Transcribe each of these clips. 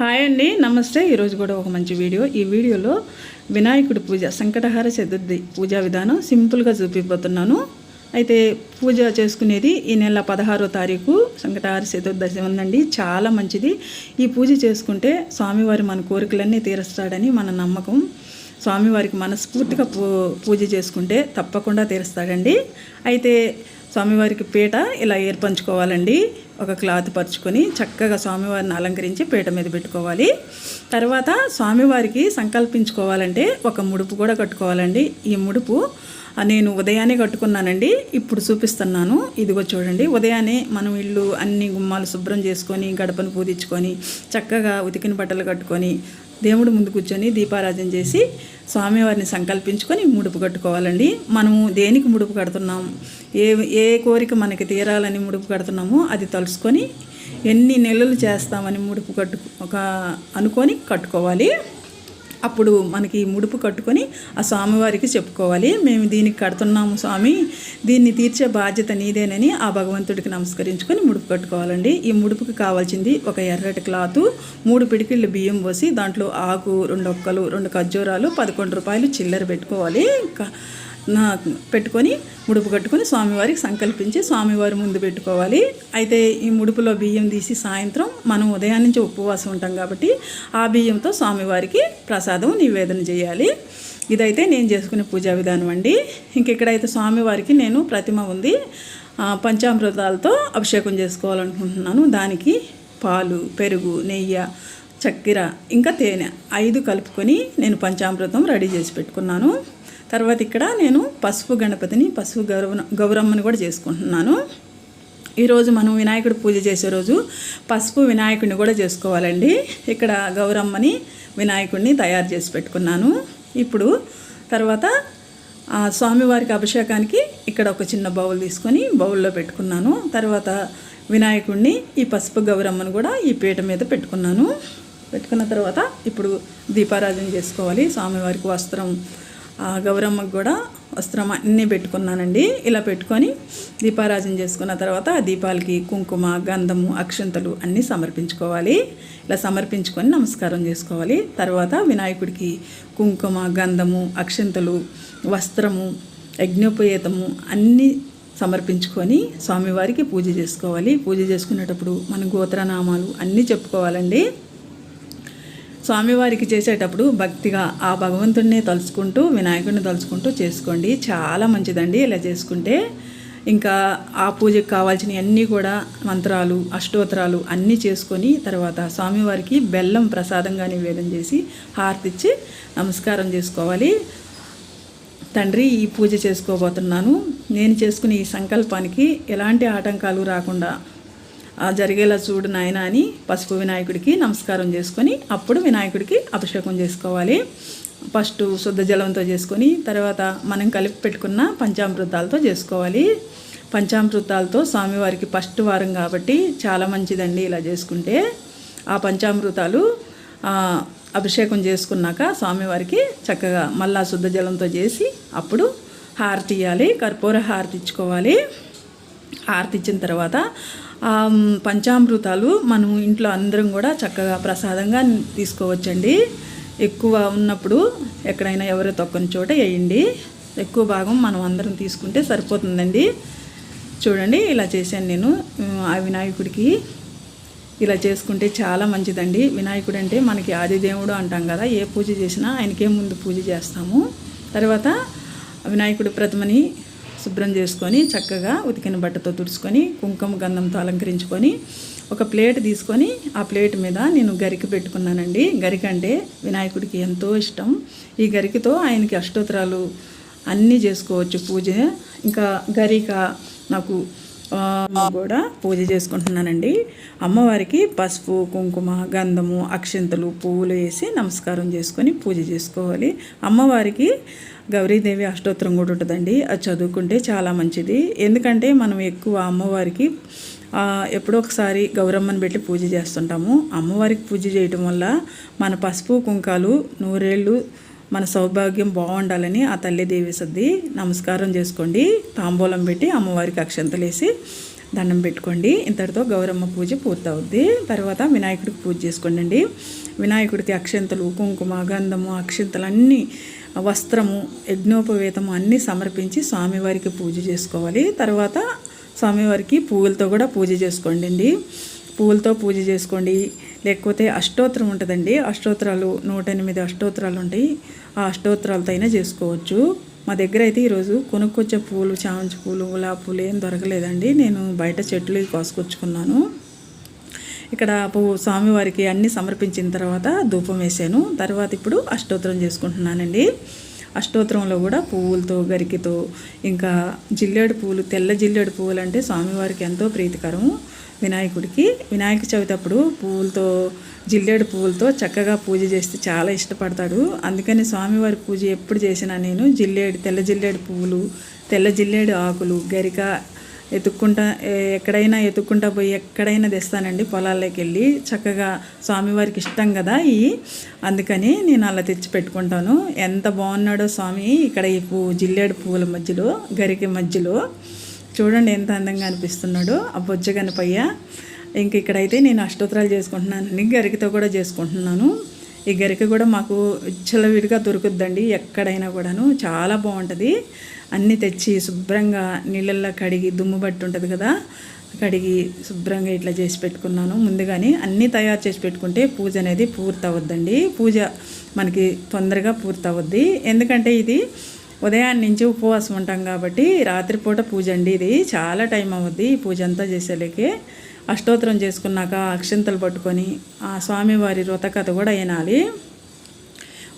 Hi అండి నమస్తే. ఈరోజు కూడా ఒక మంచి వీడియో. ఈ వీడియోలో వినాయకుడి పూజ సంకటహార చతుర్థి పూజా విధానం సింపుల్గా చూపిపోతున్నాను అయితే పూజ చేసుకునేది ఈ నెల పదహారో తారీఖు సంకటహార చతుర్దశి ఉందండి. చాలా మంచిది. ఈ పూజ చేసుకుంటే స్వామివారి మన కోరికలన్నీ తీరుస్తాడని మన నమ్మకం. స్వామివారికి మనస్ఫూర్తిగా పూ పూజ చేసుకుంటే తప్పకుండా తీరుస్తాడండి. అయితే స్వామివారికి పీట ఇలా ఏర్పంచుకోవాలండి. ఒక క్లాత్ పరుచుకొని చక్కగా స్వామివారిని అలంకరించి పీట మీద పెట్టుకోవాలి. తర్వాత స్వామివారికి సంకల్పించుకోవాలంటే ఒక ముడుపు కూడా కట్టుకోవాలండి. ఈ ముడుపు నేను ఉదయాన్నే కట్టుకున్నానండి. ఇప్పుడు చూపిస్తున్నాను. ఇదిగో చూడండి. ఉదయాన్నే మనం ఇల్లు అన్ని గుమ్మాలు శుభ్రం చేసుకొని గడపను పూజించుకొని చక్కగా ఉతికిన బట్టలు కట్టుకొని దేవుడు ముందు కూర్చొని దీపారాధన చేసి స్వామివారిని సంకల్పించుకొని ముడుపు కట్టుకోవాలండి. మనము దేనికి ముడుపు కడుతున్నాం? ఏ ఏ కోరిక మనకి తీరాలని ముడుపు కడుతున్నామో అది తలుసుకొని ఎన్ని నెలలు చేస్తామని ముడుపు కట్టు ఒక అనుకొని కట్టుకోవాలి. అప్పుడు మనకి ముడుపు కట్టుకొని ఆ స్వామివారికి చెప్పుకోవాలి. మేము దీనికి కడుతున్నాము స్వామి దీన్ని తీర్చే బాధ్యత నీదేనని ఆ భగవంతుడికి నమస్కరించుకొని ముడుపు కట్టుకోవాలండి. ఈ ముడుపుకి కావాల్సింది ఒక ఎర్రటి క్లాతు మూడు పిడికిళ్ళు బియ్యం పోసి దాంట్లో ఆకు రెండు ఒక్కలు రెండు ఖర్జూరాలు పదకొండు రూపాయలు చిల్లర పెట్టుకోవాలి. నా పెట్టుకొని ముడుపు కట్టుకొని స్వామివారికి సంకల్పించి స్వామివారి ముందు పెట్టుకోవాలి. అయితే ఈ ముడుపులో బియ్యం తీసి సాయంత్రం మనం ఉదయం నుంచి ఉపవాసం ఉంటాం కాబట్టి ఆ బియ్యంతో స్వామివారికి ప్రసాదం నివేదన చేయాలి. ఇదైతే నేను చేసుకునే పూజా విధానం అండి. ఇంకెక్కడైతే స్వామివారికి నేను ప్రతిమ ఉంది పంచామృతాలతో అభిషేకం చేసుకోవాలనుకుంటున్నాను. దానికి పాలు పెరుగు నెయ్యి చక్కెర ఇంకా తేనె ఐదు కలుపుకొని నేను పంచామృతం రెడీ చేసి పెట్టుకున్నాను. తర్వాత ఇక్కడ నేను పసుపు గణపతిని పసుపు గౌరవ గౌరమ్మని కూడా చేసుకుంటున్నాను. ఈరోజు మనం వినాయకుడు పూజ చేసే రోజు పసుపు వినాయకుడిని కూడా చేసుకోవాలండి. ఇక్కడ గౌరమ్మని వినాయకుడిని తయారు చేసి పెట్టుకున్నాను. ఇప్పుడు తర్వాత స్వామివారికి అభిషేకానికి ఇక్కడ ఒక చిన్న బౌల్ తీసుకొని బౌల్లో పెట్టుకున్నాను. తర్వాత వినాయకుడిని ఈ పసుపు గౌరమ్మను కూడా ఈ పీట మీద పెట్టుకున్నాను. పెట్టుకున్న తర్వాత ఇప్పుడు దీపారాధన చేసుకోవాలి. స్వామివారికి వస్త్రం గౌరమ్మకు కూడా వస్త్రం అన్నీ పెట్టుకున్నానండి. ఇలా పెట్టుకొని దీపారాజన చేసుకున్న తర్వాత ఆ దీపాలకి కుంకుమ గంధము అక్షంతలు అన్నీ సమర్పించుకోవాలి. ఇలా సమర్పించుకొని నమస్కారం చేసుకోవాలి. తర్వాత వినాయకుడికి కుంకుమ గంధము అక్షంతలు వస్త్రము యజ్ఞోపేతము అన్నీ సమర్పించుకొని స్వామివారికి పూజ చేసుకోవాలి. పూజ చేసుకునేటప్పుడు మన గోత్రనామాలు అన్నీ చెప్పుకోవాలండి. స్వామివారికి చేసేటప్పుడు భక్తిగా ఆ భగవంతుడిని తలుచుకుంటూ వినాయకుడిని తలుచుకుంటూ చేసుకోండి. చాలా మంచిదండి ఇలా చేసుకుంటే. ఇంకా ఆ పూజకు కావాల్సినవి అన్నీ కూడా మంత్రాలు అష్టోత్తరాలు అన్నీ చేసుకొని తర్వాత స్వామివారికి బెల్లం ప్రసాదంగా నివేదన చేసి హారతిచ్చి నమస్కారం చేసుకోవాలి. తండ్రి ఈ పూజ చేసుకోబోతున్నాను. నేను చేసుకునే ఈ సంకల్పానికి ఎలాంటి ఆటంకాలు రాకుండా జరిగేలా చూడు నాయన అని పసుపు వినాయకుడికి నమస్కారం చేసుకొని అప్పుడు వినాయకుడికి అభిషేకం చేసుకోవాలి. ఫస్ట్ శుద్ధ జలంతో చేసుకొని తర్వాత మనం కలిపి పెట్టుకున్న పంచామృతాలతో చేసుకోవాలి. పంచామృతాలతో స్వామివారికి ఫస్ట్ వారం కాబట్టి చాలా మంచిదండి ఇలా చేసుకుంటే. ఆ పంచామృతాలు అభిషేకం చేసుకున్నాక స్వామివారికి చక్కగా మళ్ళా శుద్ధ జలంతో చేసి అప్పుడు హారతి ఇవ్వాలి కర్పూర హారతి ఇచ్చుకోవాలి. హారతి ఇచ్చిన తర్వాత పంచామృతాలు మనం ఇంట్లో అందరం కూడా చక్కగా ప్రసాదంగా తీసుకోవచ్చండి. ఎక్కువ ఉన్నప్పుడు ఎక్కడైనా ఎవరో తొక్కని చోట వేయండి. ఎక్కువ భాగం మనం అందరం తీసుకుంటే సరిపోతుందండి. చూడండి ఇలా చేశాను నేను. ఆ వినాయకుడికి ఇలా చేసుకుంటే చాలా మంచిదండి. వినాయకుడు అంటే మనకి ఆదిదేవుడు అంటాం కదా ఏ పూజ చేసినా ఆయనకే ముందు పూజ చేస్తాము. తర్వాత వినాయకుడు ప్రతిమని శుభ్రం చేసుకొని చక్కగా ఉతికిన బట్టతో తుడుచుకొని కుంకుమ గంధంతో అలంకరించుకొని ఒక ప్లేట్ తీసుకొని ఆ ప్లేట్ మీద నేను గరిక పెట్టుకున్నానండి. గరిక అంటే వినాయకుడికి ఎంతో ఇష్టం. ఈ గరికతో ఆయనకి అష్టోత్తరాలు అన్నీ చేసుకోవచ్చు. పూజ ఇంకా గరిక నాకు కూడా పూజ చేసుకుంటున్నానండి. అమ్మవారికి పసుపు కుంకుమ గంధము అక్షింతలు పువ్వులు వేసి నమస్కారం చేసుకొని పూజ చేసుకోవాలి. అమ్మవారికి గౌరీదేవి అష్టోత్తరం కూడా ఉంటుందండి. అది చదువుకుంటే చాలా మంచిది. ఎందుకంటే మనం ఎక్కువ అమ్మవారికి ఎప్పుడో ఒకసారి గౌరమ్మని పెట్టి పూజ చేస్తుంటాము. అమ్మవారికి పూజ చేయటం వల్ల మన పసుపు కుంకాలు నూరేళ్ళు మన సౌభాగ్యం బాగుండాలని ఆ తల్లి దేవేసద్ది నమస్కారం చేసుకోండి. తాంబూలం పెట్టి అమ్మవారికి అక్షంతలేసి దండం పెట్టుకోండి. ఇంతటితో గౌరమ్మ పూజ పూర్తవుద్ది. తర్వాత వినాయకుడికి పూజ చేసుకోండి వినాయకుడికి అక్షంతలు కుంకుమ గంధము అక్షంతలు అన్నీ వస్త్రము యజ్ఞోపవేతము అన్నీ సమర్పించి స్వామివారికి పూజ చేసుకోవాలి. తర్వాత స్వామివారికి పువ్వులతో కూడా పూజ చేసుకోండి పువ్వులతో పూజ చేసుకోండి. లేకపోతే అష్టోత్తరం ఉంటుందండి. అష్టోత్తరాలు నూట ఎనిమిది అష్టోత్తరాలు ఉంటాయి ఆ అష్టోత్తరాలతో అయినా చేసుకోవచ్చు. మా దగ్గర అయితే ఈరోజు కొనుక్కొచ్చే పూలు చామంతి పూలు గులాబీ పూలు ఏం దొరకలేదండి. నేను బయట చెట్లు కోసుకొచ్చుకున్నాను. ఇక్కడ పువ్వు స్వామివారికి అన్నీ సమర్పించిన తర్వాత ధూపం వేసాను. తర్వాత ఇప్పుడు అష్టోత్తరం చేసుకుంటున్నానండి. అష్టోత్తరంలో కూడా పువ్వులతో గరికితో ఇంకా జిల్లేడు పువ్వులు తెల్ల జిల్లేడు పువ్వులు అంటే స్వామివారికి ఎంతో ప్రీతికరం వినాయకుడికి. వినాయక చవితి అప్పుడు పువ్వులతో జిల్లేడు పువ్వులతో చక్కగా పూజ చేస్తే చాలా ఇష్టపడతాడు. అందుకని స్వామివారి పూజ ఎప్పుడు చేసినా నేను జిల్లేడు తెల్ల జిల్లేడు పువ్వులు తెల్ల జిల్లేడు ఆకులు గరిక ఎత్తుక్కుంటా ఎక్కడైనా ఎత్తుక్కుంటా పోయి ఎక్కడైనా తెస్తానండి పొలాల్లోకి వెళ్ళి. చక్కగా స్వామివారికి ఇష్టం కదా ఈ. అందుకని నేను అలా తెచ్చి పెట్టుకుంటాను. ఎంత బాగున్నాడో స్వామి ఇక్కడ ఈ పువ్వు జిల్లేడు పువ్వుల మధ్యలో గరిక మధ్యలో. చూడండి ఎంత అందంగా అనిపిస్తున్నాడో. ఆ బొజ్జగనపయ్య ఇంక ఇక్కడైతే నేను అష్టోత్తరాలు చేసుకుంటున్నాను. గరికతో కూడా చేసుకుంటున్నాను. ఈ గరిక కూడా మాకు విచ్చలవిడిగా దొరుకుద్దండి ఎక్కడైనా కూడాను. చాలా బాగుంటుంది. అన్నీ తెచ్చి శుభ్రంగా నీళ్ళల్లో కడిగి దుమ్ము బట్టి ఉంటుంది కదా కడిగి శుభ్రంగా ఇట్లా చేసి పెట్టుకున్నాను. ముందుగానే అన్నీ తయారు చేసి పెట్టుకుంటే పూజ అనేది పూర్తవద్దండి పూజ మనకి తొందరగా పూర్తవద్ది ఎందుకంటే ఇది ఉదయాన్నే నుంచి ఉపవాసం ఉంటాం కాబట్టి రాత్రిపూట పూజ అండి ఇది. చాలా టైం అవుద్ది ఈ పూజ అంతా చేసేలేకే. అష్టోత్తరం చేసుకున్నాక అక్షంతలు పట్టుకొని ఆ స్వామివారి వ్రతకథ కూడా వినాలి.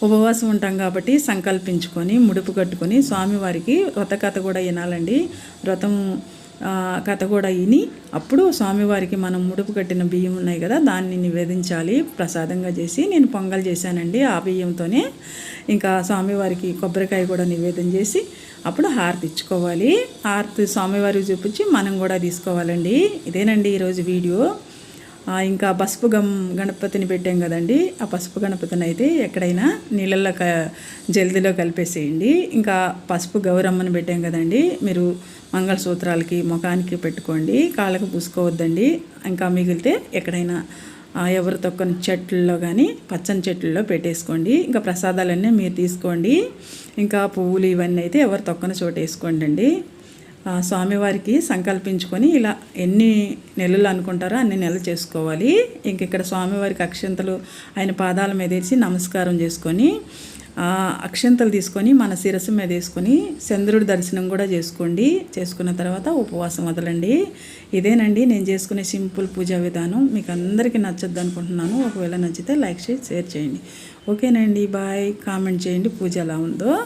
ఉపవాసం ఉంటాం కాబట్టి సంకల్పించుకొని ముడుపు కట్టుకొని స్వామివారికి వ్రతకథ కూడా వినాలండి. వ్రతం కథ కూడా విని అప్పుడు స్వామివారికి మనం ముడుపు కట్టిన బియ్యం ఉన్నాయి కదా దాన్ని నివేదించాలి ప్రసాదంగా చేసి నేను పొంగల్ చేశానండి ఆ బియ్యంతోనే. ఇంకా స్వామివారికి కొబ్బరికాయ కూడా నివేదన చేసి అప్పుడు హారతి ఇచ్చుకోవాలి. హారతి స్వామివారికి చూపించి మనం కూడా తీసుకోవాలండి. ఇదేనండి ఈరోజు వీడియో. ఇంకా పసుపు గం గణపతిని పెట్టాం కదండి ఆ పసుపు గణపతిని అయితే ఎక్కడైనా నీళ్ళల్లో క జల్దీలో కలిపేసేయండి. ఇంకా పసుపు గౌరమ్మని పెట్టాం కదండి మీరు మంగళసూత్రాలకి ముఖానికి పెట్టుకోండి. కాళ్ళకు పూసుకోవద్దండి. ఇంకా మిగిలితే ఎక్కడైనా ఎవరు తొక్కని చెట్లలో కానీ పచ్చని చెట్లలో పెట్టేసుకోండి. ఇంకా ప్రసాదాలన్నీ మీరు తీసుకోండి. ఇంకా పువ్వులు ఇవన్నీ అయితే ఎవరు తొక్కని చోట వేసుకోండి అండి స్వామివారికి సంకల్పించుకొని ఇలా ఎన్ని నెలలు అనుకుంటారో అన్ని నెలలు చేసుకోవాలి. ఇంక ఇక్కడ స్వామివారికి అక్షంతలు ఆయన పాదాల మీద వేసి నమస్కారం చేసుకొని అక్షంతలు తీసుకొని మన శిరస్సు మీద వేసుకొని చంద్రుడి దర్శనం కూడా చేసుకోండి. చేసుకున్న తర్వాత ఉపవాసం వదలండి. ఇదేనండి నేను చేసుకునే సింపుల్ పూజా విధానం. మీకు అందరికీ నచ్చద్దు అనుకుంటున్నాను. ఒకవేళ నచ్చితే లైక్ చేసి షేర్ చేయండి. ఓకేనండి బాయ్. కామెంట్ చేయండి పూజ ఎలా ఉందో.